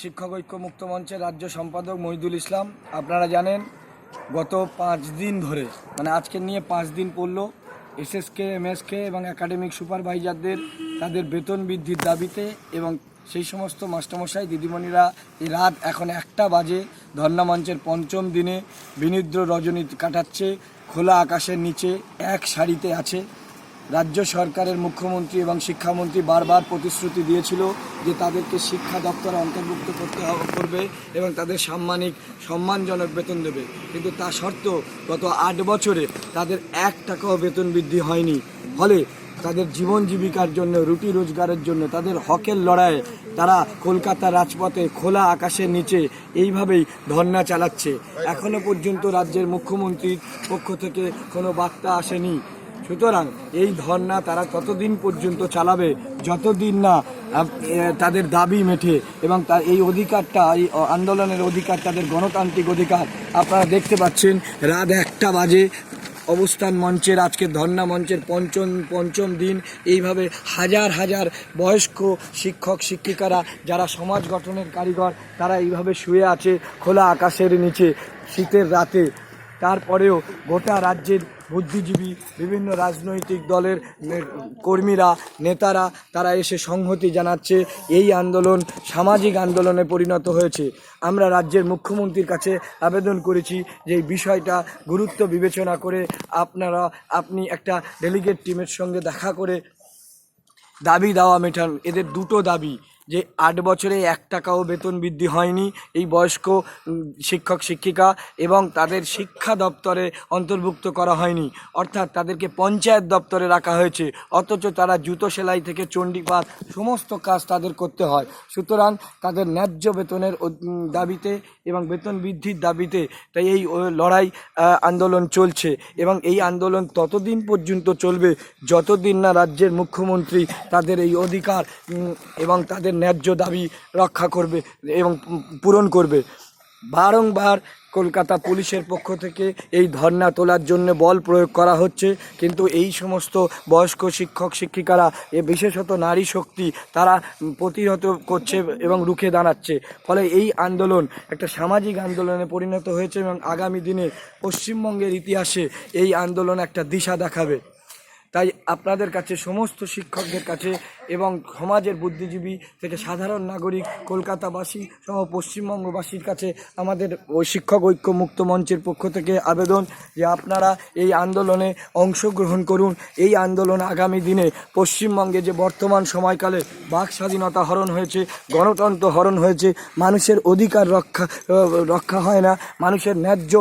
শিক্ষক ঐক্য মুক্ত মঞ্চের রাজ্য সম্পাদক মহিদুল ইসলাম, আপনারা জানেন গত পাঁচ দিন ধরে মানে আজকে নিয়ে পাঁচ দিন পড়ল এসএসকে এমএসকে এবং একাডেমিক সুপারভাইজারদের তাদের বেতন বৃদ্ধির দাবিতে এবং সেই সমস্ত মাস্টারমশাই, দিদিমণিরা এই রাত এখন একটা বাজে ধর্ণা মঞ্চের পঞ্চম দিনে বিনিদ্র রজনী কাটাচ্ছে, খোলা আকাশের নিচে এক সারিতে আছে। রাজ্য সরকারের মুখ্যমন্ত্রী এবং শিক্ষামন্ত্রী বারবার প্রতিশ্রুতি দিয়েছিল যে তাদেরকে শিক্ষা দপ্তরে অন্তর্ভুক্ত করতে করবে এবং তাদের সাম্মানিক, সম্মানজনক বেতন দেবে। কিন্তু তা সত্ত্বেও গত আট বছরে তাদের এক টাকাও বেতন বৃদ্ধি হয়নি। ফলে তাদের জীবন জীবিকার জন্য, রুটি রোজগারের জন্য, তাদের হকের লড়াইয়ে তারা কলকাতার রাজপথে খোলা আকাশের নিচে এইভাবেই ধর্না চালাচ্ছে। এখনও পর্যন্ত রাজ্যের মুখ্যমন্ত্রীর পক্ষ থেকে কোনো বার্তা আসেনি। সুতরাং এই ধর্না তারা ততদিন পর্যন্ত চালাবে, যতদিন না তাদের দাবি মেটে এবং তার এই অধিকারটা, এই আন্দোলনের অধিকার, তাদের গণতান্ত্রিক অধিকার। আপনারা দেখতে পাচ্ছেন, রাত একটা বাজে, অবস্থান মঞ্চের, আজকে ধর্না মঞ্চের পঞ্চম পঞ্চম দিন। এইভাবে হাজার হাজার বয়স্ক শিক্ষক, শিক্ষিকারা, যারা সমাজ গঠনের কারিগর, তারা এইভাবে শুয়ে আছে খোলা আকাশের নিচে শীতের রাতে। তারপরেও গোটা রাজ্যের বুদ্ধিজীবী বিভিন্ন রাজনৈতিক দলের কর্মীরা, নেতারা, তারা এসে সংহতি জানাচ্ছে। এই আন্দোলন সামাজিক আন্দোলনে পরিণত হয়েছে। আমরা রাজ্যের মুখ্যমন্ত্রীর কাছে আবেদন করেছি যে এই বিষয়টা গুরুত্ব বিবেচনা করে আপনারা, আপনি একটা ডেলিগেট টিমের সঙ্গে দেখা করে দাবি দাওয়া মেটান। এদের দুটো দাবি। যে আট বছরে এক টাকাও বেতন বৃদ্ধি হয়নি। এই বয়স্ক শিক্ষক, শিক্ষিকা এবং তাদের শিক্ষা দপ্তরে অন্তর্ভুক্ত করা হয়নি। অর্থাৎ তাদেরকে পঞ্চায়েত দপ্তরে রাখা হয়েছে। অথচ তারা জুতো সেলাই থেকে চণ্ডীপাত সমস্ত কাজ তাদের করতে হয়। সুতরাং তাদের ন্যায্য বেতনের দাবিতে এবং বেতন বৃদ্ধির দাবিতে তাই এই লড়াই আন্দোলন চলছে এবং এই আন্দোলন ততদিন পর্যন্ত চলবে যতদিন না রাজ্যের মুখ্যমন্ত্রী তাদের এই অধিকার এবং তাদের ন্যায্য দাবি রক্ষা করবে এবং পূরণ করবে। বারংবার কলকাতা পুলিশের পক্ষ থেকে এই ধর্না তোলার জন্য বল প্রয়োগ করা হচ্ছে, কিন্তু এই সমস্ত বয়স্ক শিক্ষক, শিক্ষিকারা, এ বিশেষত নারী শক্তি, তারা প্রতিহত করছে এবং রুখে দাঁড়াচ্ছে। ফলে এই আন্দোলন একটা সামাজিক আন্দোলনে পরিণত হয়েছে এবং আগামী দিনে পশ্চিমবঙ্গের ইতিহাসে এই আন্দোলন একটা দিশা দেখাবে। তাই আপনাদের কাছে, সমস্ত শিক্ষকদের কাছে এবং সমাজের বুদ্ধিজীবী থেকে সাধারণ নাগরিক, কলকাতাবাসী সহ পশ্চিমবঙ্গবাসীর কাছে আমাদের ওই শিক্ষক ঐক্য মুক্ত মঞ্চের পক্ষ থেকে আবেদন যে আপনারা এই আন্দোলনে অংশগ্রহণ করুন। এই আন্দোলন আগামী দিনে পশ্চিমবঙ্গে যে বর্তমান সময়কালে বাক স্বাধীনতা হরণ হয়েছে, গণতন্ত্র হরণ হয়েছে, মানুষের অধিকার রক্ষা রক্ষা হয় না, মানুষের ন্যায্য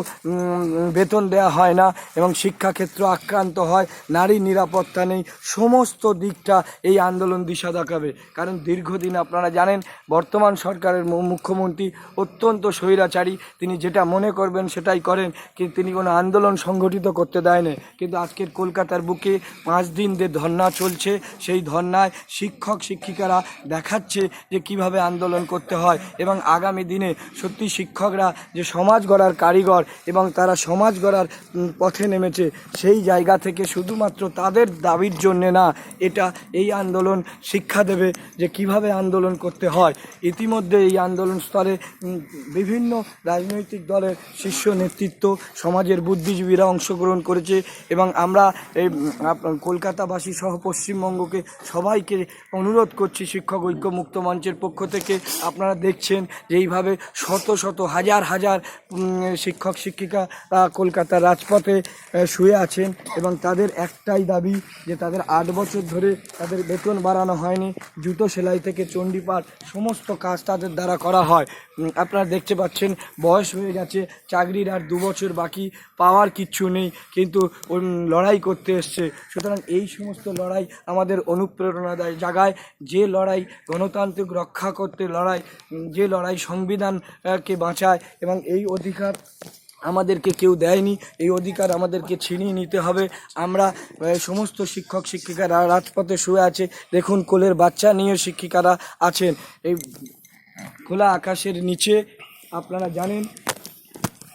বেতন দেওয়া হয় না এবং শিক্ষাক্ষেত্র আক্রান্ত হয়, নারী নিরাপত্তা নেই, সমস্ত দিকটা এই আন্দোলন দিশা দেখাবে। কারণ দীর্ঘদিন আপনারা জানেন, বর্তমান সরকারের মুখ্যমন্ত্রী অত্যন্ত স্বৈরাচারী। তিনি যেটা মনে করবেন সেটাই করেন, কিন্তু তিনি কোনো আন্দোলন সংগঠিত করতে দেয় না কিন্তু আজকের কলকাতার বুকে পাঁচ দিন যে ধর্না চলছে, সেই ধর্নায় শিক্ষক, শিক্ষিকারা দেখাচ্ছে যে কীভাবে আন্দোলন করতে হয়। এবং আগামী দিনে সত্যি শিক্ষকরা যে সমাজ গড়ার কারিগর এবং তারা সমাজ গড়ার পথে নেমেছে, সেই জায়গা থেকে শুধুমাত্র তাদের দাবির জন্যে না এটা এই আন্দোলন শিক্ষা দেবে যে কীভাবে আন্দোলন করতে হয়। ইতিমধ্যে এই আন্দোলন স্তরে বিভিন্ন রাজনৈতিক দলের শীর্ষ নেতৃত্ব, সমাজের বুদ্ধিজীবীরা অংশগ্রহণ করেছে এবং আমরা এই কলকাতাবাসী সহ পশ্চিমবঙ্গকে সবাইকে অনুরোধ করছি শিক্ষক ঐক্য মুক্ত মঞ্চের পক্ষ থেকে। আপনারা দেখছেন যে এইভাবে শত শত, হাজার হাজার শিক্ষক, শিক্ষিকা কলকাতার রাজপথে শুয়ে আছেন এবং তাদের একটাই দাবি যে তাদের আট বছর ধরে তাদের বেতন বাড়ানো হয়নি, জুতো সেলাই থেকে চণ্ডীপাঠ সমস্ত কাজ তাদের দ্বারা করা হয়। আপনারা দেখতে পাচ্ছেন, বয়স হয়ে গেছে, চাকরির আর দু বছর বাকি, পাওয়ার কিচ্ছু নেই, কিন্তু লড়াই করতে এসছে। সুতরাং এই সমস্ত লড়াই আমাদের অনুপ্রেরণা দেয় জাগায় যে লড়াই গণতান্ত্রিক রক্ষা করতে লড়াই যে লড়াই সংবিধানকে বাঁচায় এবং এই অধিকার আমাদেরকে কেউ দেয়নি, এই অধিকার আমাদেরকে ছিনিয়ে নিতে হবে। আমরা সমস্ত শিক্ষক, শিক্ষিকারা রাজপথে শুয়ে আছে। দেখুন, কোলের বাচ্চা নিয়ে শিক্ষিকারা আছেন। এই খোলা আকাশের নিচে আপনারা জানেন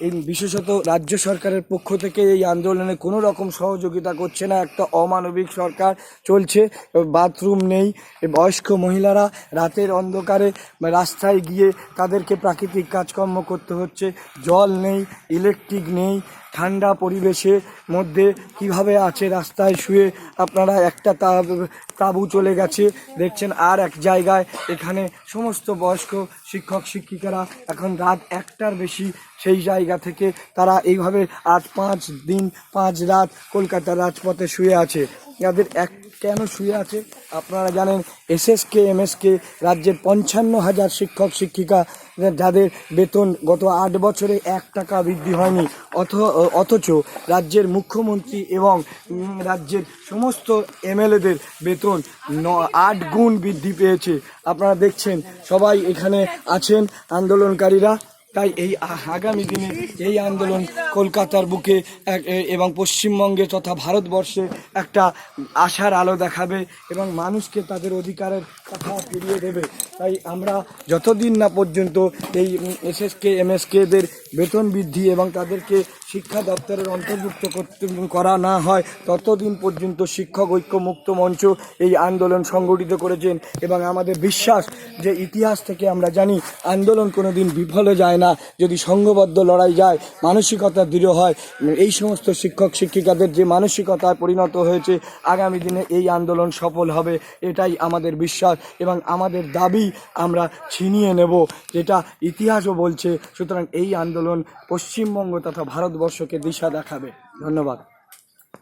এই বিশেষত রাজ্য সরকারের পক্ষ থেকে এই আন্দোলনে কোনো রকম সহযোগিতা করছে না। একটা অমানবিক সরকার চলছে, বাথরুম নেই, বয়স্ক মহিলারা রাতের অন্ধকারে রাস্তায় গিয়ে তাদেরকে প্রাকৃতিক কাজকর্ম করতে হচ্ছে, জল নেই, ইলেকট্রিক নেই ঠান্ডা পরিবেশের মধ্যে কীভাবে আছে রাস্তায় শুয়ে আপনারা একটা তাঁবু চলে গেছে, দেখছেন আর এক জায়গায় এখানে সমস্ত বয়স্ক শিক্ষক, শিক্ষিকারা এখন রাত একটার বেশি সেই জায়গা থেকে তারা এইভাবে আজ পাঁচ দিন, পাঁচ রাত কলকাতার রাজপথে শুয়ে আছে। যাদের এক, কেন শুয়ে আছে? আপনারা জানেন, এসএসকে, এমএসকে, রাজ্যের পঞ্চান্ন হাজার শিক্ষক, শিক্ষিকা যাদের বেতন গত আট বছরে এক টাকা বৃদ্ধি হয়নি, অথ, অথচ রাজ্যের মুখ্যমন্ত্রী এবং রাজ্যের সমস্ত এমএলএদের বেতন ন, আট গুণ বৃদ্ধি পেয়েছে। আপনারা দেখছেন, সবাই এখানে আছেন আন্দোলনকারীরা। তাই এই আগামী দিনে এই আন্দোলন কলকাতার বুকে এবং পশ্চিমবঙ্গে তথা ভারতবর্ষে একটা আশার আলো দেখাবে এবং মানুষকে তাদের অধিকারের কথা ফিরিয়ে দেবে। তাই আমরা যতদিন না পর্যন্ত এই এসএসকে, এমএসকেদের বেতন বৃদ্ধি এবং তাদেরকে শিক্ষা দপ্তরের অন্তর্ভুক্ত করতে করা না হয়, ততদিন পর্যন্ত শিক্ষক ঐক্য মুক্ত মঞ্চ এই আন্দোলন সংগঠিত করেছেন। এবং আমাদের বিশ্বাস যে ইতিহাস থেকে আমরা জানি, আন্দোলন কোনো দিন বিফলে যায় না। যদি সংঘবদ্ধ লড়াই যায়, মানসিকতা দৃঢ় হয়। এই সমস্ত শিক্ষক শিক্ষিকাদের যে মানসিকতায় পরিণত হয়েছে, আগামী দিনে এই আন্দোলন সফল হবে, এটাই আমাদের বিশ্বাস। এবং আমাদের দাবি আমরা ছিনিয়ে নেব, যেটা ইতিহাসও বলছে। সুতরাং এই আন্দোলন পশ্চিমবঙ্গ তথা ভারতবর্ষকে দিশা দেখাবে। ধন্যবাদ।